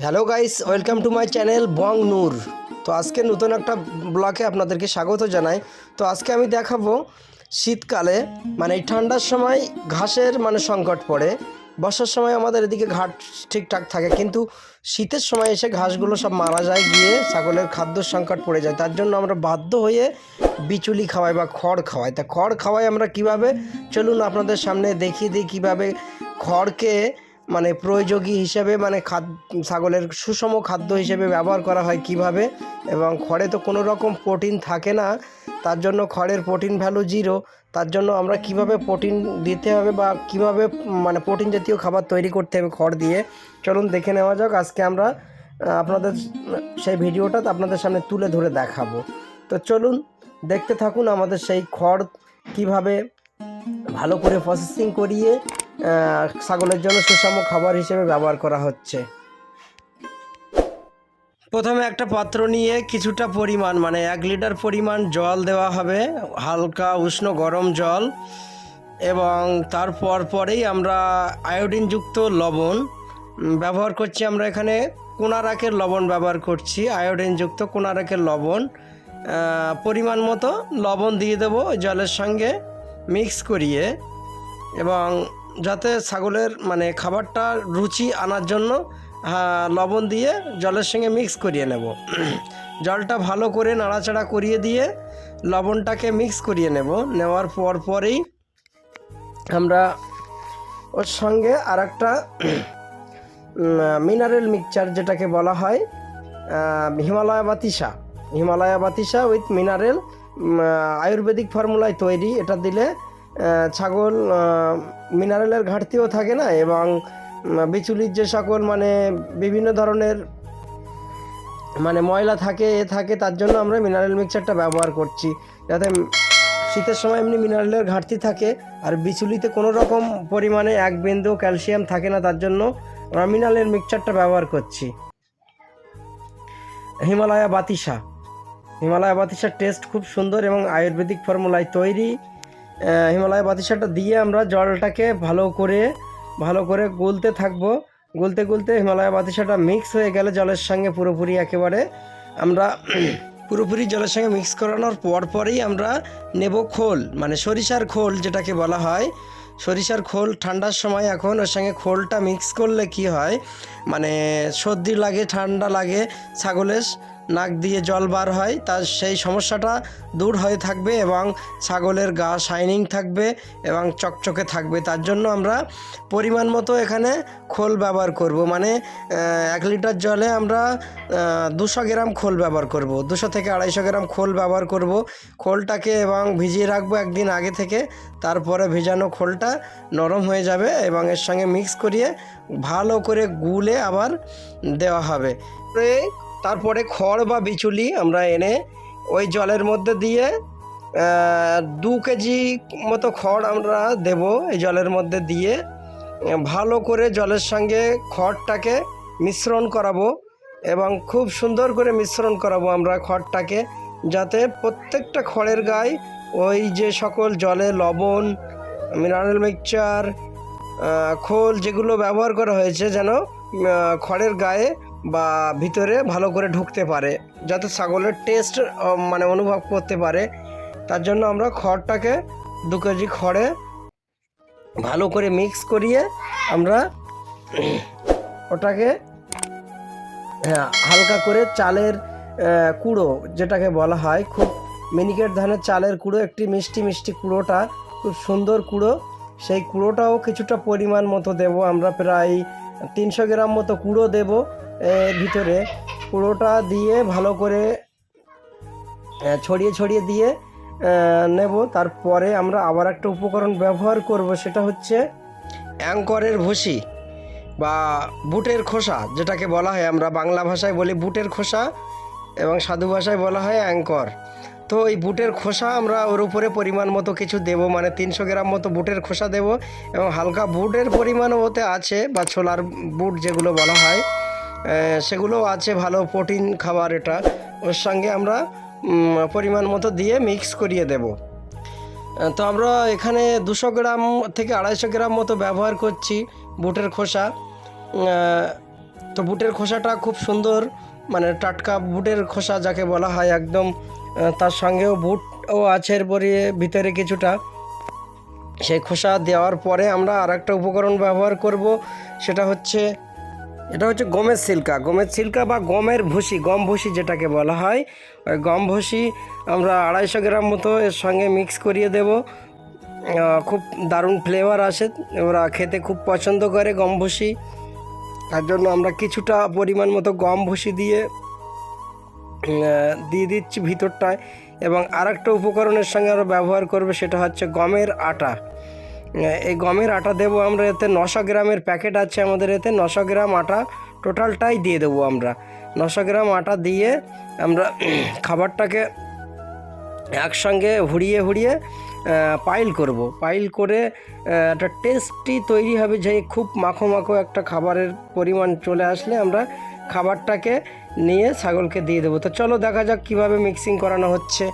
Hello guys welcome to my channel Bong Noor তো আজকে নতুন একটা ব্লগে আপনাদেরকে স্বাগত জানাই। তো আজকে আমি দেখাবো শীতকালে মানে ঠান্ডার সময় ঘাসের মানে সংকট পড়ে। বর্ষার সময় আমাদের এদিকে ঘাট ঠিকঠাক থাকে, কিন্তু শীতের সময় এসে ঘাসগুলো সব মারা যায়, গিয়ে ছাগলের খাদ্য সংকট পড়ে যায়। তার জন্য আমরা বাধ্য হয়ে বিচুলি খাওয়াই বা খড় খাওয়াই। তা খড় খাওয়াই আমরা কীভাবে? চলুন আপনাদের সামনে দেখিয়ে দিই কীভাবে খড়কে মানে প্রয়োজনী হিসেবে মানে খাদ, ছাগলের সুষম খাদ্য হিসেবে ব্যবহার করা হয় কীভাবে? এবং খড়ে তো কোনো রকম প্রোটিন থাকে না, তার জন্য খড়ের প্রোটিন ভ্যালু জিরো, তার জন্য আমরা কীভাবে প্রোটিন দিতে হবে বা কীভাবে মানে প্রোটিন জাতীয় খাবার তৈরি করতে হবে খড় দিয়ে? চলুন দেখে নেওয়া যাক, আজকে আমরা আপনাদের সেই ভিডিওটা আপনাদের সামনে তুলে ধরে দেখাবো। তো চলুন দেখতে থাকুন আমাদের সেই খড় কীভাবে ভালো করে প্রসেসিং করিয়ে ছাগলের জন্য সুষম খাবার হিসেবে ব্যবহার করা হচ্ছে। প্রথমে একটা পাত্র নিয়ে কিছুটা পরিমাণ মানে এক লিটার পরিমাণ জল দেওয়া হবে, হালকা উষ্ণ গরম জল, এবং তারপর পরেই আমরা আয়োডিনযুক্ত লবণ ব্যবহার করছি আমরা এখানে কোনারাকের লবণ ব্যবহার করছি, আয়োডিনযুক্ত কোনারাকের লবণ। পরিমাণ মতো লবণ দিয়ে দেবো জলের সঙ্গে মিক্স করিয়ে, এবং যাতে ছাগলের মানে খাবারটা রুচি আনার জন্য লবণ দিয়ে জলের সঙ্গে মিক্স করিয়ে নেব। জলটা ভালো করে নাড়াচাড়া করিয়ে দিয়ে লবণটাকে মিক্স করিয়ে নেব। নেওয়ার পর পরেই আমরা ওর সঙ্গে আর একটা মিনারেল মিক্সচার যেটাকে বলা হয় হিমালয়া বাতিসা। হিমালয়া বাতিসা উইথ মিনারেল আয়ুর্বেদিক ফর্মুলায় তৈরি। এটা দিলে ছাগল মিনারেলের ঘাটতিও থাকে না এবং বিচুলির যে সকল মানে বিভিন্ন ধরনের মানে ময়লা থাকে, এ থাকে, তার জন্য আমরা মিনারেল মিক্সচারটা ব্যবহার করছি। যাতে শীতের সময় এমনি মিনারেলের ঘাটতি থাকে আর বিচুলিতে কোনো রকম পরিমাণে এক বিন্দু ক্যালসিয়াম থাকে না, তার জন্য আমরা মিনারেল মিক্সারটা ব্যবহার করছি। হিমালয়া বাতিসা। হিমালয়া বাতিসার টেস্ট খুব সুন্দর এবং আয়ুর্বেদিক ফর্মুলায় তৈরি। হিমালয়া বাতিসাটা দিয়ে আমরা জলটাকে ভালো করে ভালো করে গুলতে থাকব। গুলতে গুলতে হিমালয় বাতিসাটা মিক্স হয়ে গেলে জলের সঙ্গে পুরোপুরি একেবারে আমরা পুরোপুরি জলের সঙ্গে মিক্স করানোর পর পরেই আমরা নেব খোল মানে সরিষার খোল যেটাকে বলা হয়। সরিষার খোল ঠান্ডার সময় এখন ওর সঙ্গে খোলটা মিক্স করলে কি হয়? মানে সর্দি লাগে, ঠান্ডা লাগে, ছাগলের নাক দিয়ে জল বার হয়, তার সেই সমস্যাটা দূর হয়ে থাকবে এবং ছাগলের গা শাইনিং থাকবে এবং চকচকে থাকবে। তার জন্য আমরা পরিমাণ মতো এখানে খোল ব্যবহার করব। মানে এক লিটার জলে আমরা দুশো গ্রাম খোল ব্যবহার করব। দুশো থেকে আড়াইশো গ্রাম খোল ব্যবহার করব। খোলটাকে এবং ভিজিয়ে রাখব একদিন আগে থেকে। তারপরে ভেজানো খোলটা নরম হয়ে যাবে এবং এর সঙ্গে মিক্স করিয়ে ভালো করে গুলে আবার দেওয়া হবে। তারপরে খড় বা বিচুলি আমরা এনে ওই জলের মধ্যে দিয়ে দু কেজি মতো খড় আমরা দেব এই জলের মধ্যে দিয়ে। ভালো করে জলের সঙ্গে খড়টাকে মিশ্রণ করাবো এবং খুব সুন্দর করে মিশ্রণ করাবো আমরা খড়টাকে, যাতে প্রত্যেকটা খড়ের গায়ে ওই যে সকল জলে লবণ মিনারেল মিক্সচার খোল যেগুলো ব্যবহার করা হয়েছে যেন খড়ের গায়ে বা ভিতরে ভালো করে ঢুকতে পারে, যাতে ছাগলের টেস্ট মানে অনুভব করতে পারে। তার জন্য আমরা খড়টাকে দু কেজি খড়ে ভালো করে মিক্স করিয়ে আমরা ওটাকে হ্যাঁ হালকা করে চালের কুড়ো যেটাকে বলা হয়, খুব মিনিকেট ধানের চালের কুড়ো, একটি মিষ্টি মিষ্টি কুড়োটা, খুব সুন্দর কুড়ো। সেই কুড়োটাও কিছুটা পরিমাণ মতো দেব, আমরা প্রায় তিনশো গ্রাম মতো কুড়ো দেব। ভিতরে কুড়োটা দিয়ে ভালো করে ছড়িয়ে ছড়িয়ে দিয়ে নেব। তারপরে আমরা আবার একটা উপকরণ ব্যবহার করব, সেটা হচ্ছে অ্যাঙ্করের ভুসি বা বুটের খোসা, যেটাকে বলা হয়, আমরা বাংলা ভাষায় বলি বুটের খোসা এবং সাধু ভাষায় বলা হয় অ্যাঙ্কর। তো এই বুটের খোসা আমরা ওর উপরে পরিমাণ মতো কিছু দেব মানে তিনশো গ্রাম মতো বুটের খোসা দেব এবং হালকা বুটের পরিমাণও ওতে আছে, বা ছোলার বুট যেগুলো বলা হয়। সেগুলো আছে ভালো প্রোটিন খাবার এটা। ওর সঙ্গে আমরা পরিমাণ মতো দিয়ে মিক্স করিয়ে দেবো। তো আমরা এখানে দুশো গ্রাম থেকে আড়াইশো গ্রাম মতো ব্যবহার করছি বুটের খোসা। তো বুটের খোসাটা খুব সুন্দর মানে টাটকা বুটের খোসা যাকে বলা হয় একদম তার সঙ্গেও বুটও আছে এরপরে ভিতরে কিছুটা। সেই খোসা দেওয়ার পরে আমরা আর একটা উপকরণ ব্যবহার করব, সেটা হচ্ছে এটা হচ্ছে গমের সিল্কা। গমের সিল্কা বা গমের ভুসি, গম ভুসি যেটাকে বলা হয়। ওই গম ভুসি আমরা আড়াইশো গ্রাম মতো এর সঙ্গে মিক্স করিয়ে দেব। খুব দারুণ ফ্লেভার আসে। ওরা খেতে খুব পছন্দ করে গম ভুসি। তার জন্য আমরা কিছুটা পরিমাণ মতো গম ভুসি দিয়ে দিয়ে দিচ্ছি ভিতরটায়। এবং আর একটা উপকরণের সঙ্গে আরও ব্যবহার করবে সেটা হচ্ছে গমের আটা। এই গমের আটা দেবো আমরা, এতে নশো গ্রামের প্যাকেট আছে আমাদের এতে, নশো গ্রাম আটা টোটালটাই দিয়ে দেবো আমরা। নশো গ্রাম আটা দিয়ে আমরা খাবারটাকে একসঙ্গে হুড়িয়ে হুড়িয়ে পাইল করব। পাইল করে একটা টেস্টি তৈরি হবে যে খুব মাখো মাখো একটা খাবারের পরিমাণ চলে আসলে আমরা খাবারটাকে নিয়ে ছাগলকে দিয়ে দেবো। তো চলো দেখা যাক কীভাবে মিক্সিং করানো হচ্ছে।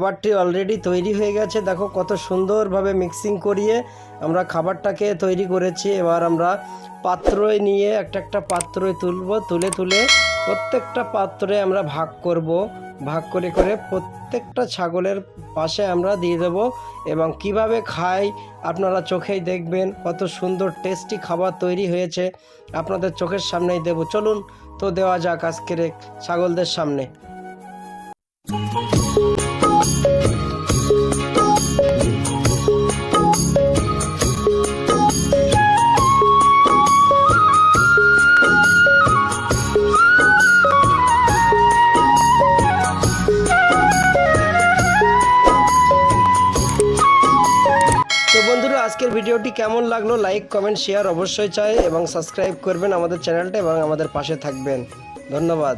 খাবারটি অলরেডি তৈরি হয়ে গেছে। দেখো কত সুন্দরভাবে মিক্সিং করিয়ে আমরা খাবারটাকে তৈরি করেছি। এবার আমরা পাত্রয় নিয়ে একটা একটা পাত্রয় তুলব। তুলে তুলে প্রত্যেকটা পাত্রে আমরা ভাগ করব। ভাগ করে করে প্রত্যেকটা ছাগলের পাশে আমরা দিয়ে দেব এবং কীভাবে খাই আপনারা চোখেই দেখবেন। কত সুন্দর টেস্টি খাবার তৈরি হয়েছে। আপনাদের চোখের সামনেই দেব। চলুন তো দেওয়া যাক আজকের ছাগলদের সামনে। ভিডিওটি কেমন লাগল লাইক, কমেন্ট, শেয়ার অবশ্যই চাই এবং সাবস্ক্রাইব করবেন আমাদের চ্যানেলটা এবং আমাদের পাশে থাকবেন। ধন্যবাদ।